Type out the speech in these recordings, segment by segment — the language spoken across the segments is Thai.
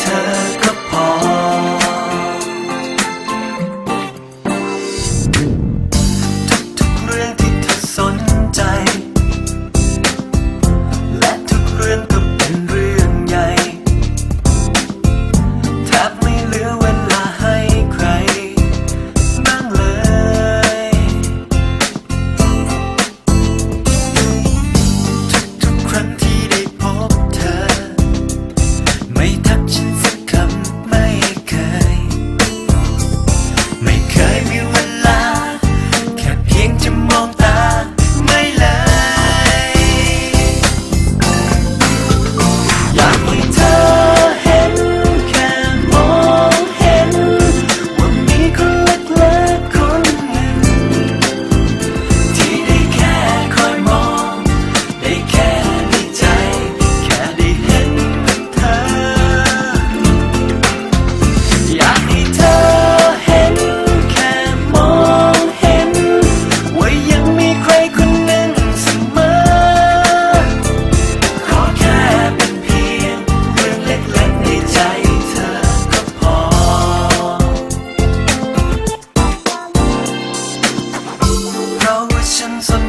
เธอ emotions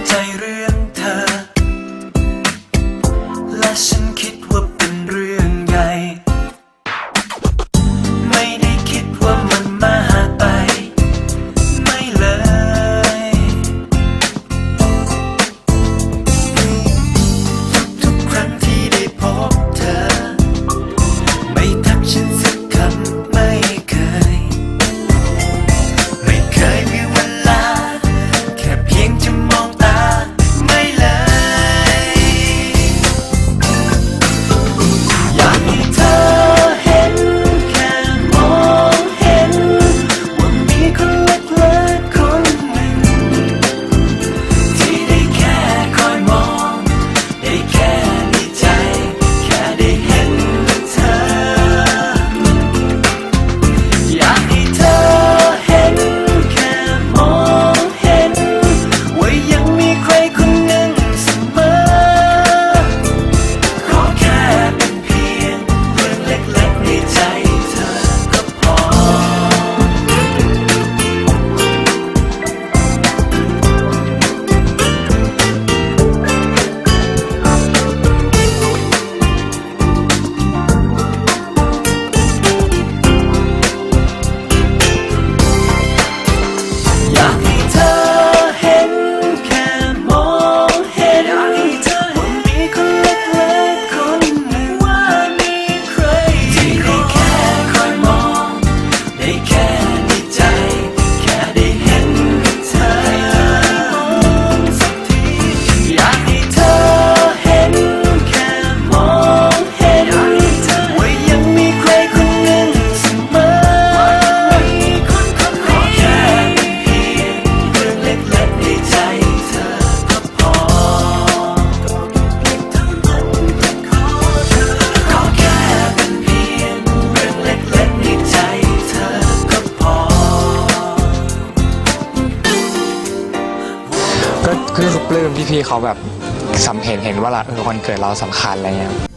can พี่ปลื้มที่พี่เขาแบบสำเห็นเห็นว่าละวันเกิดเราสำคัญอะไรเงี้ย